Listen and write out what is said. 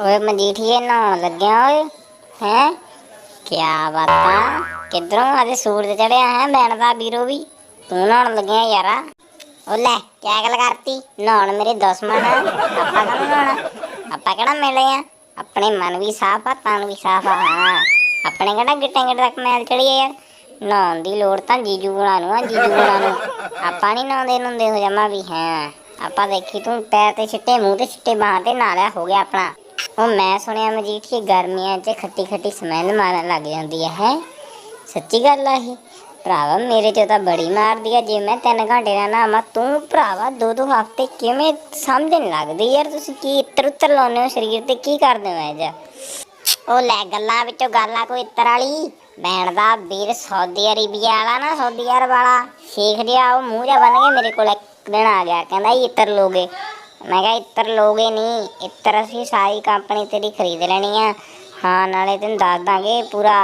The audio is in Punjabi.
ਓਏ ਮਜੀਠੀਏ, ਨਹਾਉਣ ਲੱਗਿਆ ਓਏ, ਹੈ? ਕਿਆ ਬਾਤਾਂ? ਕਿਧਰੋਂ? ਅਜੇ ਸੂਰਜ ਚੜਿਆ ਹੈ, ਬੈਣ ਦਾ ਵੀਰੋ ਵੀ। ਤੂੰ ਨਹਾਉਣ ਲੱਗਿਆ ਯਾਰਾ? ਉਹ ਲੈ, ਕਿਆ ਗੱਲ ਕਰਤੀ? ਨਹਾਉਣ ਮੇਰੇ ਦੁਸ਼ਮਣ ਆ। ਆਪਾਂ ਕਦੋਂ ਨਹਾਉਣਾ? ਆਪਾਂ ਕਿਹੜਾ ਮਿਲੇ ਆ? ਆਪਣੇ ਮਨ ਵੀ ਸਾਫ਼ ਆ, ਤਨ ਵੀ ਸਾਫ਼ ਆ। ਹਾਂ, ਆਪਣੇ ਕਿਹੜਾ ਗਿੱਟੇ ਗਿੱਟੇ ਤੱਕ ਮੈਲ ਚੜੀ ਆ ਯਾਰ? ਨਹਾਉਣ ਦੀ ਲੋੜ ਤਾਂ ਜੀਜੂ ਗੁਣਾ ਨੂੰ ਆ, ਜੀਜੂ ਗੁਣਾ ਨੂੰ। ਆਪਾਂ ਨਹੀਂ ਨਹਾਉਂਦੇ ਨੁੰਦੇ ਹੋ ਜਮਾ ਵੀ, ਹਾਂ। ਆਪਾਂ ਦੇਖੀ ਤੂੰ, ਪੈਰ ਤੇ ਛਿੱਟੇ, ਮੂੰਹ ਤੇ ਛਿੱਟੇ, ਬਾਹਾਂ ਤੇ, ਨਾਲਿਆ ਹੋ ਗਿਆ ਆਪਣਾ। ਉਹ ਮੈਂ ਸੁਣਿਆ ਮਜੀਠੀ ਗਰਮੀਆਂ 'ਚ ਖੱਟੀ ਖੱਟੀ ਸਮੈਲ ਮਾਰਨ ਲੱਗ ਜਾਂਦੀ ਹੈ ਹੈ? ਸੱਚੀ ਗੱਲ ਆ ਇਹ? ਭਰਾਵਾ, ਮੇਰੇ 'ਚ ਤਾਂ ਬੜੀ ਮਾਰਦੀ ਆ, ਜੇ ਮੈਂ 3 ਘੰਟੇ ਦਾ ਨਾਮਾ ਤੂੰ ਭਰਾਵਾ ਦੋ ਦੋ ਹਫ਼ਤੇ ਕਿਵੇਂ ਸਮਝ ਨਹੀਂ ਲੱਗਦੀ ਯਾਰ? ਤੁਸੀਂ ਕੀ ਇੱਤਰ ਉੱਤਰ ਲਾਉਂਦੇ ਹੋ ਸਰੀਰ ਤੇ? ਕੀ ਕਰਦੇ ਹੋ ਜਾ ਉਹ ਲੈ ਗੱਲਾਂ ਵਿੱਚੋਂ ਗੱਲ ਆ ਕੋਈ ਇੱਤਰ ਵਾਲੀ? ਭੈਣ ਦਾ ਵੀਰ ਸਾਊਦੀ ਅਰੇਬੀਆ ਵਾਲਾ ਨਾ, ਸਾਊਦੀ ਅਰਬ ਵਾਲਾ। ਸ਼ੇਖ ਜਿਹਾ, ਉਹ ਮੂੰਹ ਜਿਹਾ ਬਣ ਕੇ ਮੇਰੇ ਕੋਲ ਇੱਕ ਦਿਨ ਆ ਗਿਆ, ਕਹਿੰਦਾ ਇੱਤਰ ਲੋਗੇ। ਮੈਂ ਕਿਹਾ ਇੱਤਰ ਲੋਗੇ ਨਹੀਂ ਇੱਤਰ ਅਸੀਂ ਸਾਰੀ ਕੰਪਨੀ ਤੇਰੀ ਖਰੀਦ ਲੈਣੀ ਆ। ਹਾਂ, ਨਾਲੇ ਤੈਨੂੰ ਦੱਸ ਦਾਂਗੇ ਪੂਰਾ।